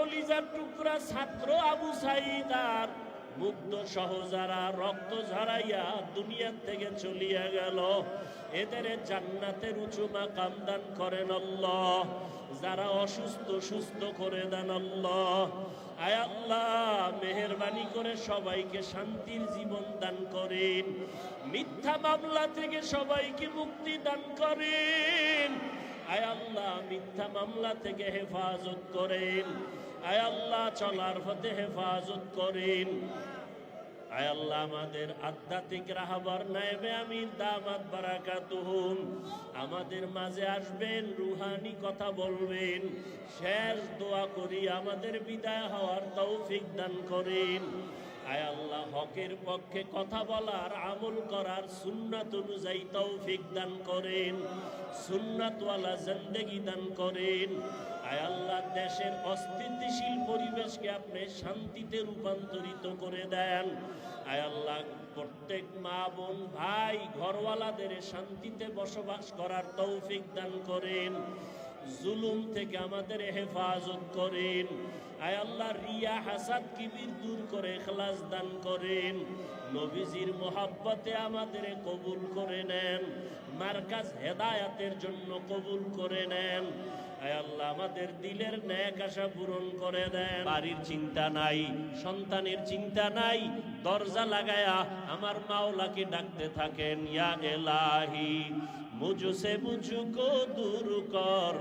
কলিজার টুকরা ছাত্র আবু সাইদ আর মুগ্ধ সহ যারা রক্ত ঝরাইয়া দুনিয়ার থেকে চলিয়া গেল। এদের জান্নাতের উঁচু মাকাম দান করেন আল্লাহ। যারা অসুস্থ, সুস্থ করে দেন আল্লাহ। আয় আল্লাহ, মেহরবানি করে সবাইকে শান্তির জীবন দান করেন। মিথ্যা মামলা থেকে সবাইকে মুক্তি দান করেন। আয় আল্লাহ, মিথ্যা মামলা থেকে হেফাজত করেন। আয় আল্লাহ, চলার পথে হেফাজত করেন। আয় আল্লাহ, আমাদের আধ্যাত্মিক রাহাবার নাইবে আমির দামাত বারাকাতুহুম। আমাদের মাঝে আসবেন, রুহানি কথা বলবেন। শেষ দোয়া করি, আমাদের বিদায় হওয়ার তৌফিক দান করেন। আয় আল্লাহ, হকের পক্ষে কথা বলার, আমল করার সুন্নাত অনুযায়ী তৌফিক দান করেন। সুন্নাতওয়ালা জিন্দেগি দান করেন। দেশের অস্থিতিশীল পরিবেশকে আপনি শান্তিতে রূপান্তরিত করে দেন। আয় আল্লাহ, প্রত্যেক মা বোন, ভাই, ঘরওয়ালাদের শান্তিতে বসবাস করার তৌফিক দান করেন। জুলুম থেকে আমাদের হেফাজত করেন। আয় আল্লাহ, রিয়া, হাসাদ, কিবির দূর করে খালাস দান করেন। নবীজির মোহাব্বতে আমাদের কবুল করে নেন। মার্কাজ হেদায়াতের জন্য কবুল করে নেন। আল্লাহ আমাদের দিলের ন্যাক আশা পূরণ করে দেন। বাড়ির চিন্তা নাই সন্তানের চিন্তা নাই দরজা লাগায়া আমার মাওলাকে ডাকতে থাকেন ইয়া এলাহি মুঝসে মুঝকো দূর কর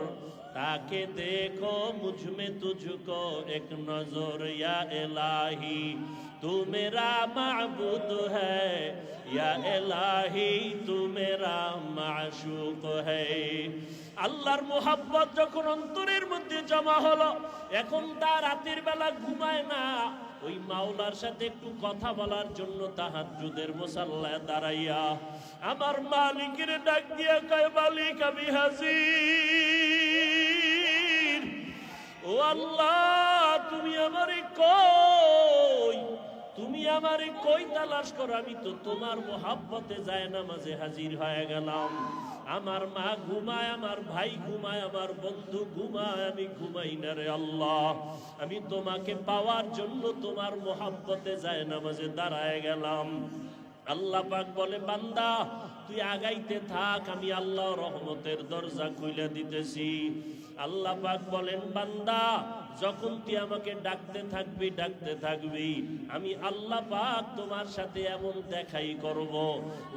তাকে দেখো মুঝমে তুঝকো এক নজর এলাহি, তু इलाही तू मेरा তু है মাসুক इलाही আল্লাহর মোহাব্বত যখন অন্তরের মধ্যে জমা হলো, এখন তা রাতের বেলা ঘুমায় না। ওই মাওলার সাথে একটু কথা বলার জন্য তাহার যুদের মোসাল্লায় দাঁড়াইয়া আমার মালিকের ডাক দিয়া কয়, মালিক আমি হাজির। ও আল্লাহ, তুমি আমারে কই? তুমি আমারে কই তালাশ করো? আমি তো তোমার মোহাব্বতে যায় না মাঝে হাজির হয়ে গেলাম। আমার মা ঘুমায়, আমার ভাই ঘুমায়, আমার বন্ধু ঘুমায়, আমি ঘুমাই না রে আল্লাহ। আমি তোমাকে পাওয়ার জন্য তোমার মোহাব্বতে যায় না মাঝে দাঁড়ায় গেলাম। আল্লাহ পাক বলে, বান্দা, তুই আগাইতে থাক, আমি আল্লাহ রহমতের দরজা খুলে দিতেছি। আল্লাহ পাক বলেন, বান্দা, যখন তুই আমাকে ডাকতে থাকবি ডাকতে থাকবি, আমি আল্লাহ পাক তোমার সাথে এমন দেখাই করব।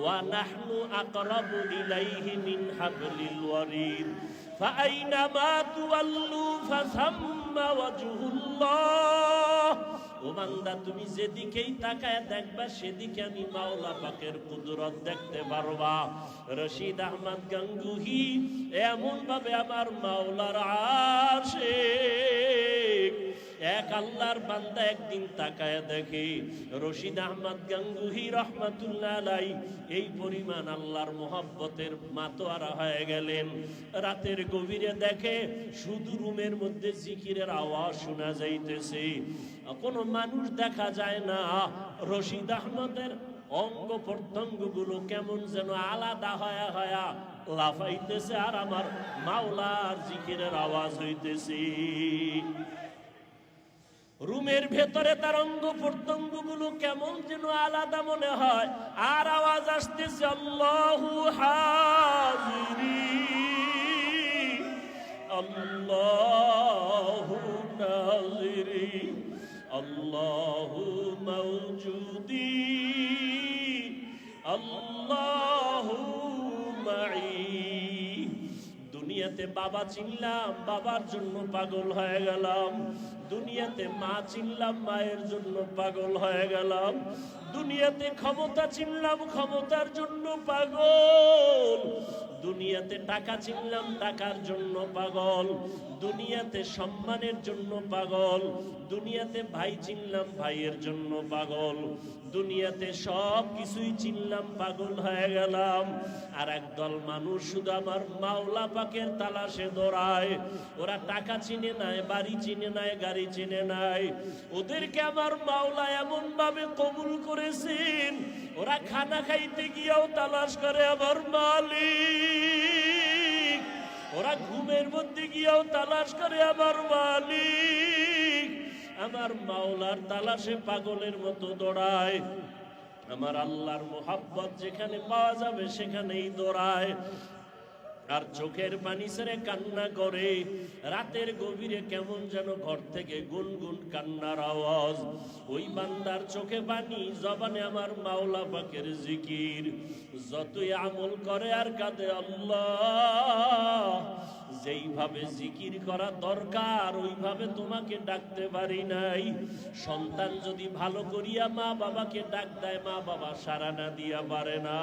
ওয়া নাহনু আকরাবু ইলাইহি মিন হাবলিল ওয়ারিদ। ফাআইনামা তুওয়াল্লু ফাসাম্মা ওয়াজহুল্লাহ। ও বান্দা, তুমি যেদিকেই তাকায় দেখবা, সেদিকে আমি মাওলা পাকের কুদরত দেখতে পারবা। রশিদ আহমদ গঙ্গুহি এমন ভাবে আমার মাওলার আশেক। এক আল্লাহর বান্দা একদিন তাকায় দেখে, রশিদ আহমদ গাঙ্গুহি রহমাতুল্লাহ এই পরিমাণ আল্লাহর মোহাব্বতের মাতোয়ারা হয়ে গেলেন। রাতের গভীরে দেখে শুধু রুমের মধ্যে জিকিরের আওয়াজ শোনা যাইতেছে। কোনো মানুষ দেখা যায় না রশিদ আহমদের অঙ্গ প্রত্যঙ্গগুলো কেমন যেন আলাদা হয়া হয়া লাফাইতেছে আর আমার মাওলার জিকিরের আওয়াজ হইতেছে। রুমের ভেতরে তার অঙ্গ প্রত্যঙ্গগুলো কেমন যেন আলাদা মনে হয়। আর আওয়াজ আসতেছে, আল্লাহু হাজিরি, আল্লাহু নাজিরি, আল্লাহু মৌজুদি আল্লাহু দুনিয়াতে বাবা চিনলাম, বাবার জন্য পাগল হয়ে গেলাম। দুনিয়াতে মা চিনলাম, মায়ের জন্য পাগল হয়ে গেলাম। দুনিয়াতে ক্ষমতা চিনলাম, ক্ষমতার জন্য পাগল। দুনিয়াতে টাকা চিনলাম, টাকার জন্য পাগল। দুনিয়াতে সম্মানের জন্য পাগল। দুনিয়াতে ভাই চিনলাম, ভাইয়ের জন্য পাগল। দুনিয়াতে সব কিছুই চিনলাম, পাগল হয়ে গেলাম। আর একদল মানুষ শুধু আমার মাওলা পাকের তালাশে দৌড়ায়। ওরা টাকা চিনে নাই বাড়ি চিনে নাই গাড়ি চিনে নাই ওদেরকে আমার মাওলা এমন ভাবে কবুল করেছেন, ওরা খানা খাইতে গিয়েও তালাশ করে আমার মালিক। ওরা ঘুমের মধ্যে গিয়েও তালাশ করে আমার মালিক। আমার মাওলার তালাশে পাগলের মতো দৌড়ায়। আমার আল্লাহর মোহাব্বত যেখানে পাওয়া যাবে সেখানেই দৌড়ায়। আর চোখের পানি ছেড়ে কান্না করে। রাতের গভীরে কেমন যেন ঘর থেকে গুনগুন কান্নার আওয়াজ। ওই বান্দার চোখে পানি, জবানে আমার মাওলা পাকের জিকির। যতই আমল করে আর কাঁদে আল্লাহ। যেইভাবে জিকির করা দরকার, ওইভাবে তোমাকে ডাকতে পারি নাই। সন্তান যদি ভালো করিয়া মা বাবাকে ডাক দেয় মা বাবা সারা না দিয়া পারে না।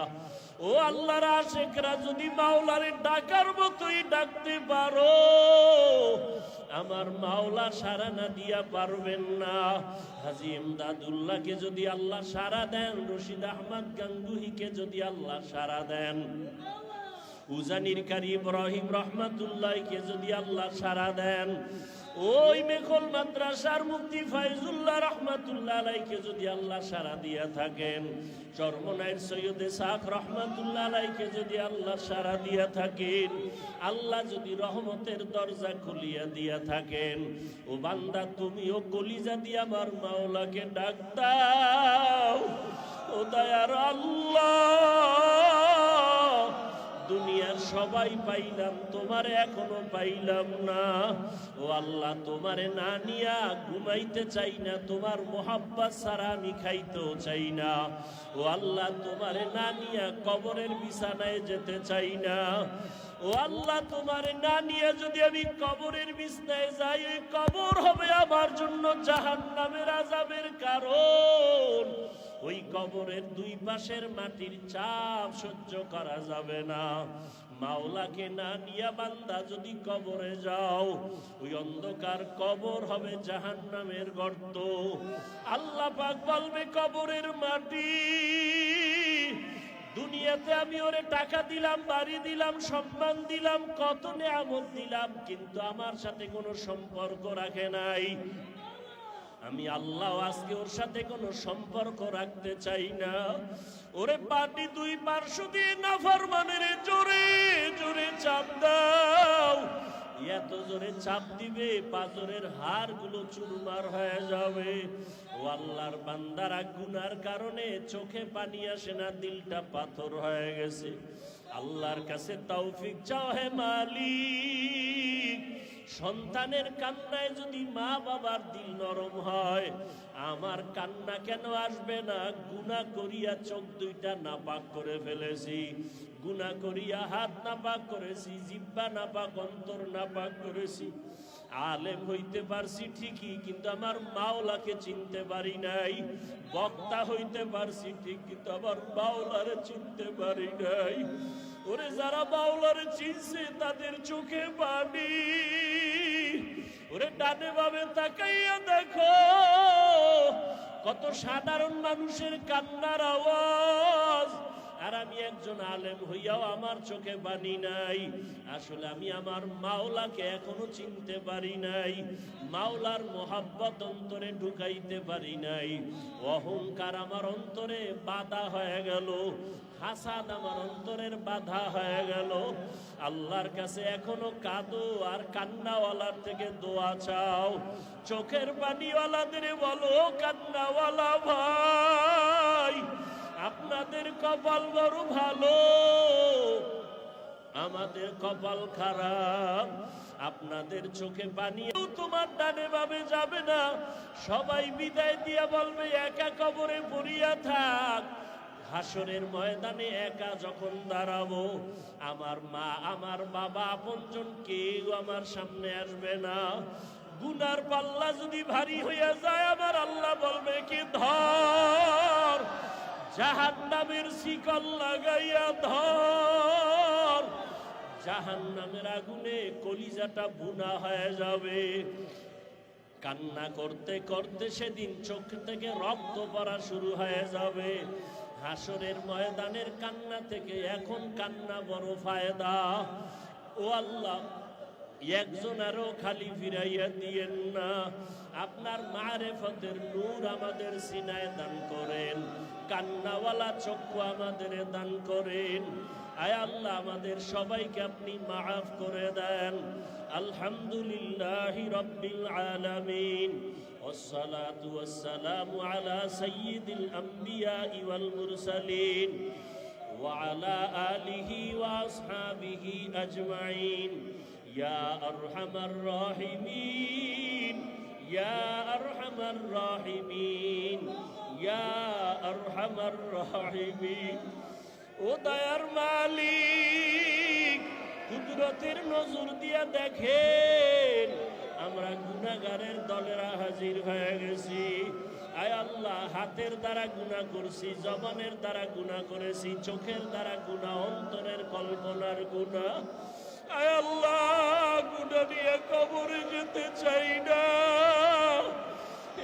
ও আল্লাহর আশেকরা যদি মাওলারে ডাকার মতোই ডাকতে পারো, আমার মাওলা সারা না দিয়া পারবেন না। হাজি ইমদাদুল্লাহকে যদি আল্লাহ সারা দেন, রশিদ আহমদ গাঙ্গুহিকে যদি আল্লাহ সারা দেন, উজানির কারি ইব্রাহিম রহমাতুল্লাহকে যদি আল্লাহ সারা দেন ওই মেখল মাদ্রাসার মুক্তি ফাইজুল্লাহ রহমাতুল্লাহ আলাইকে যদি আল্লাহ সারা দিয়া থাকেন, চরমনাইর সৈয়দে সাক রহমাতুল্লাহ আলাইকে যদি আল্লাহ সারা দিয়া থাকেন, আল্লাহ যদি রহমতের দরজা খুলিয়া দিয়া থাকেন, ও বান্দা তুমিও কলিজা দিয়া আমার মাওলাকে ডাক দাও। ও দয়ার আল্লাহ। সবাই পাইলাম, তোমার এখনও পাইলাম না। ও আল্লাহ, তোমারে না নিয়া ঘুমাইতে চাই না, তোমার মোহাব্বত ছাড়া আমি খাইতেও চাই না। ও আল্লাহ, তোমারে না নিয়া কবরের বিছানায় যেতে চাই না। ও আল্লাহ, তোমারে না নিয়ে যদি আমি কবরের বিছনায় যাই কবর হবে আমার জন্য জাহান নামের আজাবের কারণ। ওই কবরের দুই পাশের মাটির চাপ সহ্য করা যাবে না। মাওলাকে না নিয়া বান্দা যদি কবরে যাও, ওই অন্ধকার কবর হবে জাহান নামের গর্ত। আল্লাহ পাক বলবে, কবরের মাটি, দুনিয়াতে আমি ওরে টাকা দিলাম, বাড়ি দিলাম, সম্মান দিলাম, কত নেয়ামত দিলাম, কিন্তু আমার সাথে কোনো সম্পর্ক রাখে নাই। আমি আল্লাহ আজকে ওর সাথে কোনো সম্পর্ক রাখতে চাই না। ওরে পাটি দুই পার্শ্ব দিয়ে নাফার মানের জোরে জোরে চাপ দাও। এত জোরে চাপ দিবে, পাথরের হাড়গুলো চুরমার হয়ে যাবে। ও আল্লাহর বান্দারা, গুনার কারণে চোখে পানি আসে না, দিলটা পাথর হয়ে গেছে। আল্লাহর কাছে তৌফিক চাও হে মালিক। সন্তানের কান্নায় যদি মা বাবার দিল নরম হয়, আমার কান্না কেন আসবে না? গুনা করিয়া চোখ দুইটা নাপাক করে ফেলেছি। গুনা করিয়া হাত নাপাক করেছি, জিব্বা নাপাক, অন্তর নাপাক করেছি। আলেম হইতে পারছি ঠিকই, কিন্তু আমার মাওলাকে চিনতে পারি নাই। বক্তা হইতে পারছি ঠিক, কিন্তু আমার মাওলারে চিনতে পারি নাই। ওরে যারা বাউলারে চিনছে, তাদের চোখে পানি। ওরে ডানে ভাবে তাকাইয়া দেখো কত সাধারণ মানুষের কান্নার আওয়াজ। আর আমি একজন আলেম হইয়াও আমার চোখে বানি নাই। আসলে আমি আমার মাওলাকে এখনও চিনতে পারি নাই। মাওলার মোহাব্বত অন্তরে ঢুকাইতে পারি নাই। অহংকার আমার অন্তরে বাধা হয়ে গেল। হাসাদ আমার অন্তরের বাধা হয়ে গেল। আল্লাহর কাছে এখনও কাঁদো আর কান্নাওয়ালার থেকে দোয়া চাও। চোখের পানিওয়ালাদের বলো, কান্নাওয়ালা ভাই। আপনাদের কপাল বড় ভালো। আমাদের কপাল খারাপ। আপনাদের চোখে পানিও তোমার ডানে ভাবে যাবে না। সবাই বিদায় দিয়া বলবে, একা কবরে পড়িয়া থাক। হাসরের ময়দানে একা যখন দাঁড়াবো, আমার মা, আমার বাবা আপনজন কেউ আমার সামনে আসবে না। গুনার পাল্লা যদি ভারী হইয়া যায়, আমার আল্লাহ বলবে, কি ধর? জাহান নামের শিকল লাগাইয়া ধর। জাহান নামের আগুনে কলিজাটা বুনা হয়ে যাবে। কান্না করতে করতে সেদিন চোখ থেকে রক্ত পড়া শুরু হয়ে যাবে। হাসরের ময়দানের কান্না থেকে এখন কান্না বড় ফায়দা। ও আল্লাহ একজনেরও খালি ফিরাইয়া দিয়েন না আপনার মারেফতের নূর আমাদের সিনায় দান করেন কান্নাওয়ালা চক্ষু আমাদের দান করেন আয় আল্লাহ আমাদের সবাইকে আপনি মাফ করে দেন আলহামদুলিল্লাহ রব্বিল আলামিন والصلاة والسلام على سيد الأنبياء والمرسلين وعلى آله وأصحابه أجمعين ইয়া আরহামার রাহিমিন ইয়া আরহামার রাহিমিন ইয়া আরহামার রাহিমিন ও দয়ার মালিক, কুদরতের নজর দিয়া দেখেন, আমরা গুনাগারের দলেরা হাজির হয়ে গেছি। আয় আল্লাহ, হাতের দ্বারা গুণা করছি, জবানের দ্বারা গুণা করেছি, চোখের দ্বারা গুণা অন্তরের কল্পনার গুণা আয় আল্লাহ চাই না।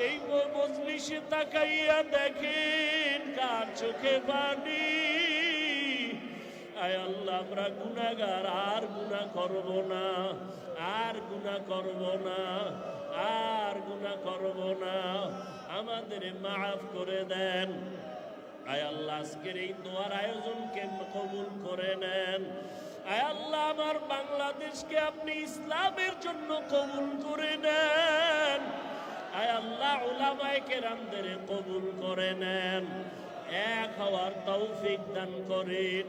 এই মজলিসে তাকাইয়া দেখেন, কার চোখে পানি? আয় আল্লাহ, আমরা গুনাগার আর গুনা করব না, আর গুনা করব না, আর গুনা করব না। আমাদের মাফ করে দেন। আয় আল্লাহ, আজকের এই দোয়ার আয়োজনকে কবুল করে নেন। আল্লাহ, আমার বাংলাদেশকে আপনি ইসলামের জন্য কবুল করে নেন। আয় আল্লাহ, উলামায়ে কেরামদের কবুল করে নেন। এক হওয়ার তৌফিক দান করেন।